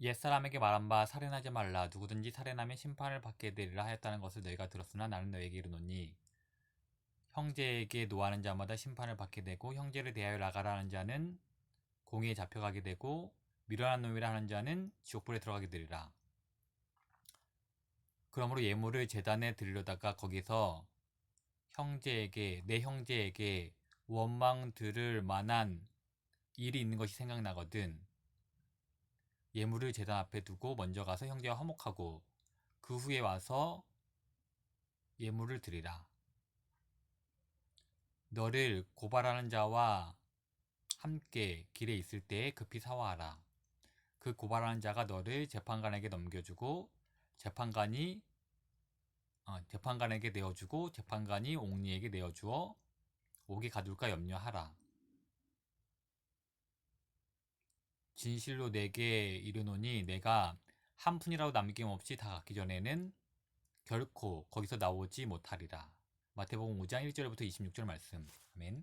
옛사람에게 말한 바 살인하지 말라 누구든지 살인하면 심판을 받게 되리라 하였다는 것을 너희가 들었으나 나는 너희에게 이르노니 형제에게 노하는 자마다 심판을 받게 되고 형제를 대하여 나가라 하는 자는 공의에 잡혀가게 되고 미련한 놈이라 하는 자는 지옥불에 들어가게 되리라. 그러므로 예물을 재단에 드리려다가 거기서 형제에게 내 형제에게 원망 들을 만한 일이 있는 것이 생각나거든 예물을 재단 앞에 두고 먼저 가서 형제와 화목하고 그 후에 와서 예물을 드리라. 너를 고발하는 자와 함께 길에 있을 때에 급히 사화하라. 그 고발하는 자가 너를 재판관에게 넘겨주고 재판관이 어, 재판관에게 내어주고 재판관이 옥리에게 내어주어 옥에 가둘까 염려하라. 진실로 내게 이르노니 내가 한 푼이라도 남김없이 다 갚기 전에는 결코 거기서 나오지 못하리라. 마태복음 5장 1절부터 26절 말씀. 아멘.